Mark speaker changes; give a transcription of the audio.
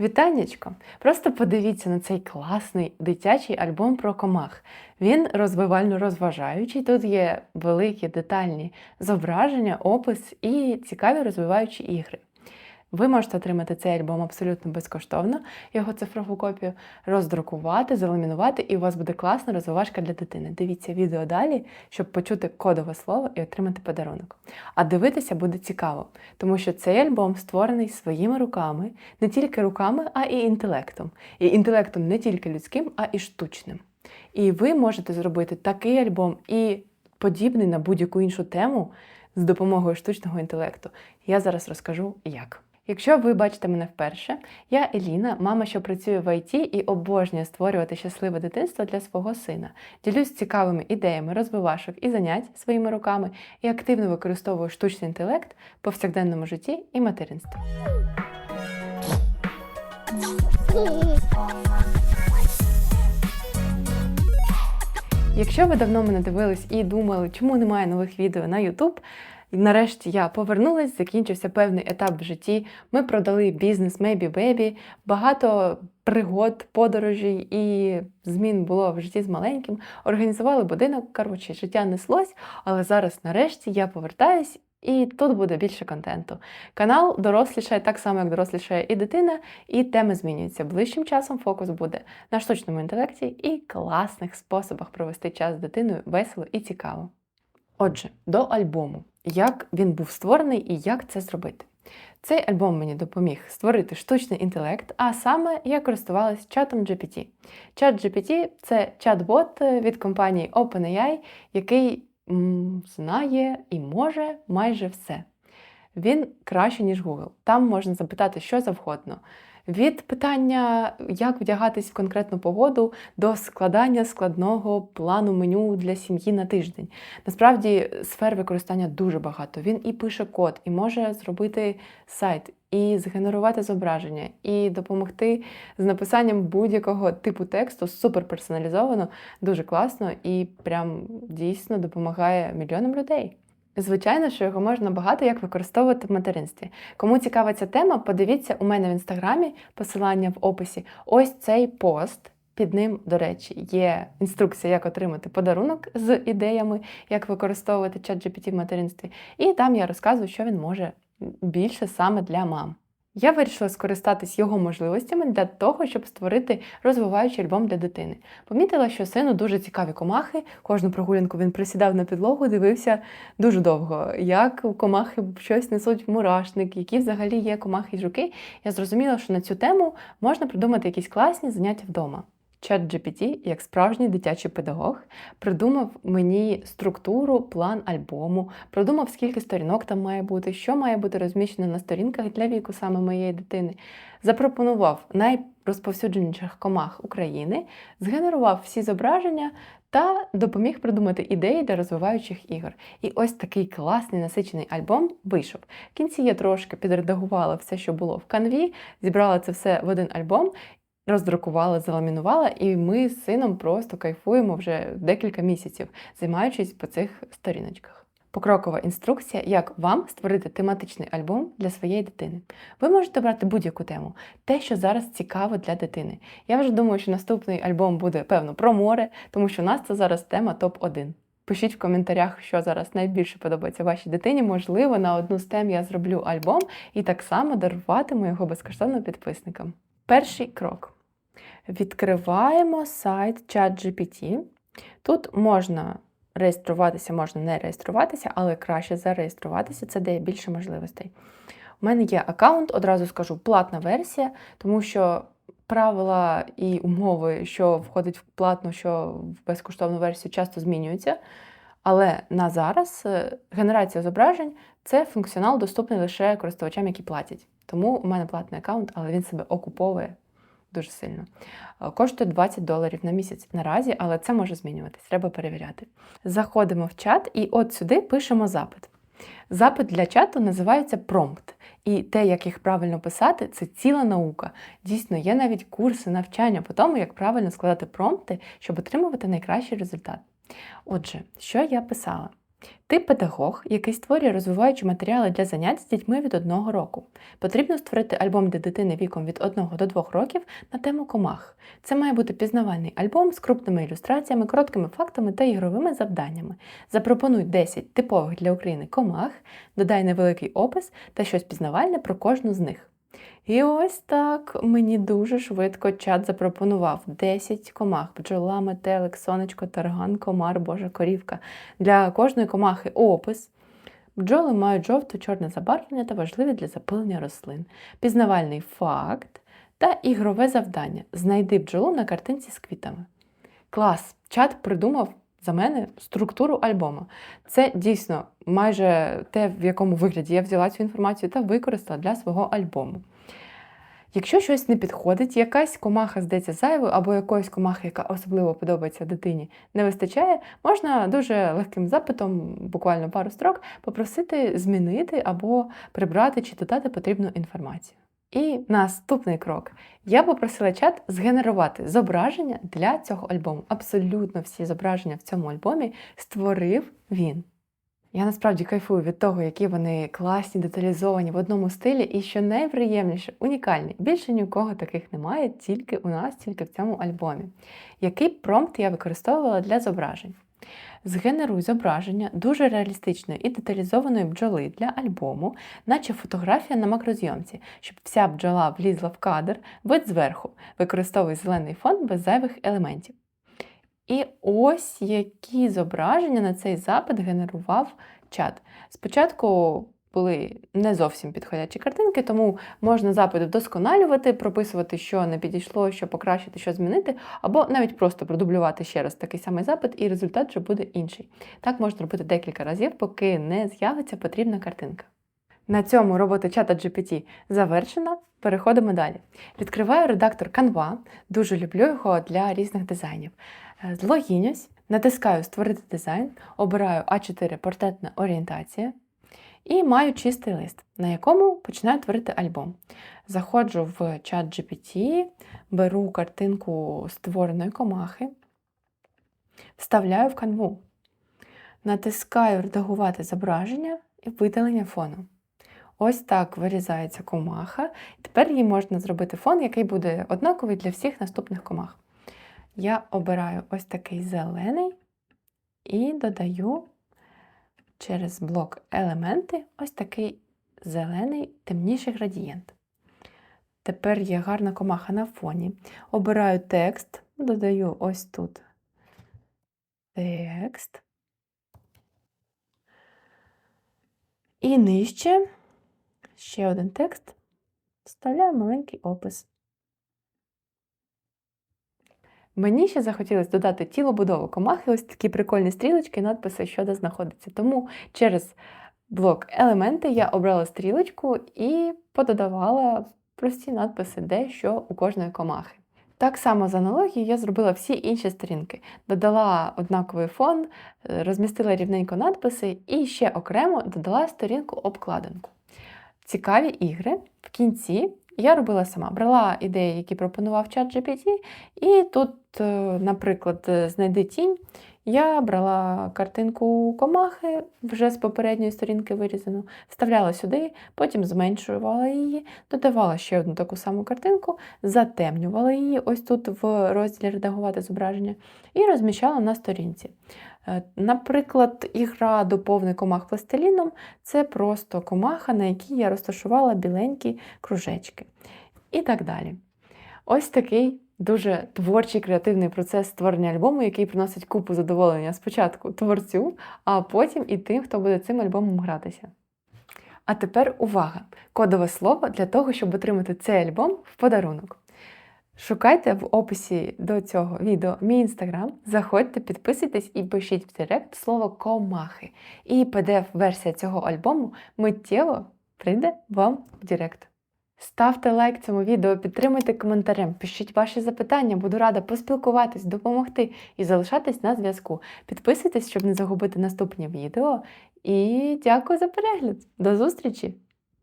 Speaker 1: Вітаннячко! Просто подивіться на цей класний дитячий альбом про комах. Він розвивально розважаючий. Тут є великі детальні зображення, опис і цікаві розвиваючі ігри. Ви можете отримати цей альбом абсолютно безкоштовно, його цифрову копію, роздрукувати, заламінувати, і у вас буде класна розвивашка для дитини. Дивіться відео далі, щоб почути кодове слово і отримати подарунок. А дивитися буде цікаво, тому що цей альбом створений своїми руками, не тільки руками, а і інтелектом. І інтелектом не тільки людським, а і штучним. І ви можете зробити такий альбом і подібний на будь-яку іншу тему з допомогою штучного інтелекту. Я зараз розкажу як. Якщо ви бачите мене вперше, я Еліна, мама, що працює в ІТ і обожнює створювати щасливе дитинство для свого сина. Ділюсь цікавими ідеями розвивашок і занять своїми руками і активно використовую штучний інтелект в повсякденному житті і материнстві. Якщо ви давно мене дивились і думали, чому немає нових відео на YouTube, і нарешті я повернулась, закінчився певний етап в житті. Ми продали бізнес Maybe Baby, багато пригод, подорожей і змін було в житті з маленьким. Організували будинок. Коротше, життя неслось, але зараз, нарешті, я повертаюсь. І тут буде більше контенту. Канал дорослішає так само, як дорослішає і дитина, і теми змінюються. Ближчим часом фокус буде на штучному інтелекті і класних способах провести час з дитиною весело і цікаво. Отже, до альбому. Як він був створений і як це зробити? Цей альбом мені допоміг створити штучний інтелект, а саме я користувалась чатом GPT. Чат GPT – це чат-бот від компанії OpenAI, який м, знає і може майже все. Він краще, ніж Google. Там можна запитати що завгодно. Від питання, як вдягатись в конкретну погоду, до складання складного плану меню для сім'ї на тиждень. Насправді сфер використання дуже багато. Він і пише код, і може зробити сайт, і згенерувати зображення, і допомогти з написанням будь-якого типу тексту суперперсоналізовано, дуже класно і прям дійсно допомагає мільйонам людей. Звичайно, що його можна багато як використовувати в материнстві. Кому цікава ця тема, подивіться у мене в інстаграмі посилання в описі. Ось цей пост. Під ним, до речі, є інструкція, як отримати подарунок з ідеями, як використовувати чат GPT в материнстві. І там я розказую, що він може більше саме для мам. Я вирішила скористатись його можливостями для того, щоб створити розвиваючий альбом для дитини. Помітила, що сину дуже цікаві комахи. Кожну прогулянку він присідав на підлогу, дивився дуже довго, як комахи щось несуть в мурашник, які взагалі є комахи і жуки. Я зрозуміла, що на цю тему можна придумати якісь класні заняття вдома. Чат GPT, як справжній дитячий педагог, придумав мені структуру, план альбому, продумав, скільки сторінок там має бути, що має бути розміщено на сторінках для віку саме моєї дитини. Запропонував найрозповсюдженіших комах України, згенерував всі зображення та допоміг придумати ідеї для розвиваючих ігор. І ось такий класний насичений альбом вийшов. В кінці я трошки підредагувала все, що було в канві, зібрала це все в один альбом роздрукувала, заламінувала, і ми з сином просто кайфуємо вже декілька місяців, займаючись по цих сторіночках. Покрокова інструкція, як вам створити тематичний альбом для своєї дитини. Ви можете брати будь-яку тему, те, що зараз цікаво для дитини. Я вже думаю, що наступний альбом буде, певно, про море, тому що у нас це зараз тема топ-1. Пишіть в коментарях, що зараз найбільше подобається вашій дитині. Можливо, на одну з тем я зроблю альбом і так само даруватиму його безкоштовно підписникам. Перший крок. Відкриваємо сайт ChatGPT. Тут можна реєструватися, можна не реєструватися, але краще зареєструватися, це дає більше можливостей. У мене є аккаунт, одразу скажу, платна версія, тому що правила і умови, що входить в платну, що в безкоштовну версію, часто змінюються. Але на зараз е, генерація зображень це функціонал доступний лише користувачам, які платять. Тому у мене платний аккаунт, але він себе окуповує дуже сильно. Е, коштує 20 доларів на місяць наразі, але це може змінюватись, треба перевіряти. Заходимо в чат і от сюди пишемо запит. Запит для чату називається промпт. І те, як їх правильно писати, це ціла наука. Дійсно, є навіть курси навчання по тому, як правильно складати промпти, щоб отримувати найкращий результат. Отже, що я писала? Ти педагог, який створює розвиваючі матеріали для занять з дітьми від одного року. Потрібно створити альбом для дитини віком від 1 до 2 років на тему комах. Це має бути пізнавальний альбом з крупними ілюстраціями, короткими фактами та ігровими завданнями. Запропонуй 10 типових для України комах, додай невеликий опис та щось пізнавальне про кожну з них. І ось так мені дуже швидко чат запропонував 10 комах: бджола, метелик, сонечко, тарган, комар, божа корівка. Для кожної комахи опис. Бджоли мають жовто-чорне забарвлення та важливі для запилення рослин, пізнавальний факт та ігрове завдання. Знайди бджолу на картинці з квітами. Клас! Чат придумав за мене структуру альбому. Це дійсно майже те, в якому вигляді я взяла цю інформацію та використала для свого альбому. Якщо щось не підходить, якась комаха здається зайвою, або якоїсь комахи, яка особливо подобається дитині, не вистачає, можна дуже легким запитом, буквально пару строк, попросити змінити або прибрати чи додати потрібну інформацію. І наступний крок. Я попросила чат згенерувати зображення для цього альбому. Абсолютно всі зображення в цьому альбомі створив він. Я насправді кайфую від того, які вони класні, деталізовані в одному стилі, і що найприємніше, унікальні. Більше ні у кого таких немає, тільки у нас, тільки в цьому альбомі. Який промпт я використовувала для зображень? Згенеруй зображення дуже реалістичної і деталізованої бджоли для альбому, наче фотографія на макрозйомці, щоб вся бджола влізла в кадр, вид зверху, використовуй зелений фон без зайвих елементів. І ось які зображення на цей запит генерував чат. Спочатку були не зовсім підходячі картинки, тому можна запит вдосконалювати, прописувати, що не підійшло, що покращити, що змінити, або навіть просто продублювати ще раз такий самий запит, і результат вже буде інший. Так можна робити декілька разів, поки не з'явиться потрібна картинка. На цьому робота чата GPT завершена. Переходимо далі. Відкриваю редактор Canva, дуже люблю його для різних дизайнів. Е, Злогінюсь, натискаю Створити дизайн, обираю А4 портретна орієнтація і маю чистий лист, на якому починаю творити альбом. Заходжу в чат GPT, беру картинку створеної комахи, вставляю в канву, натискаю Редагувати зображення і видалення фону. Ось так вирізається комаха. Тепер їй можна зробити фон, який буде однаковий для всіх наступних комах. Я обираю ось такий зелений і додаю через блок елементи ось такий зелений темніший градієнт. Тепер є гарна комаха на фоні. Обираю текст, додаю ось тут текст. І нижче ще один текст, вставляю маленький опис. Мені ще захотілося додати тілобудову комахи, ось такі прикольні стрілочки надписи, що де знаходиться. Тому через блок елементи я обрала стрілочку і пододавала прості надписи, де що у кожної комахи. Так само з аналогією я зробила всі інші сторінки. Додала однаковий фон, розмістила рівненько надписи і ще окремо додала сторінку обкладинку. Цікаві ігри в кінці я робила сама. Брала ідеї, які пропонував чат GPT, і тут, е, наприклад, е, знайди тінь. Я брала картинку комахи вже з попередньої сторінки вирізану, вставляла сюди, потім зменшувала її, додавала ще одну таку саму картинку, затемнювала її ось тут в розділі Редагувати зображення, і розміщала на сторінці. Е, Наприклад, ігра доповни комах пластиліном це просто комаха, на якій я розташувала біленькі кружечки. І так далі. Ось такий дуже творчий креативний процес створення альбому, який приносить купу задоволення спочатку творцю, а потім і тим, хто буде цим альбомом гратися. А тепер увага! Кодове слово для того, щоб отримати цей альбом в подарунок. Шукайте в описі до цього відео мій інстаграм, заходьте, підписуйтесь і пишіть в директ слово комахи. І PDF-версія цього альбому миттєво прийде вам в директ. Ставте лайк цьому відео, підтримуйте коментарем, пишіть ваші запитання, буду рада поспілкуватись, допомогти і залишатись на зв'язку. Підписуйтесь, щоб не загубити наступні відео. І дякую за перегляд. До зустрічі!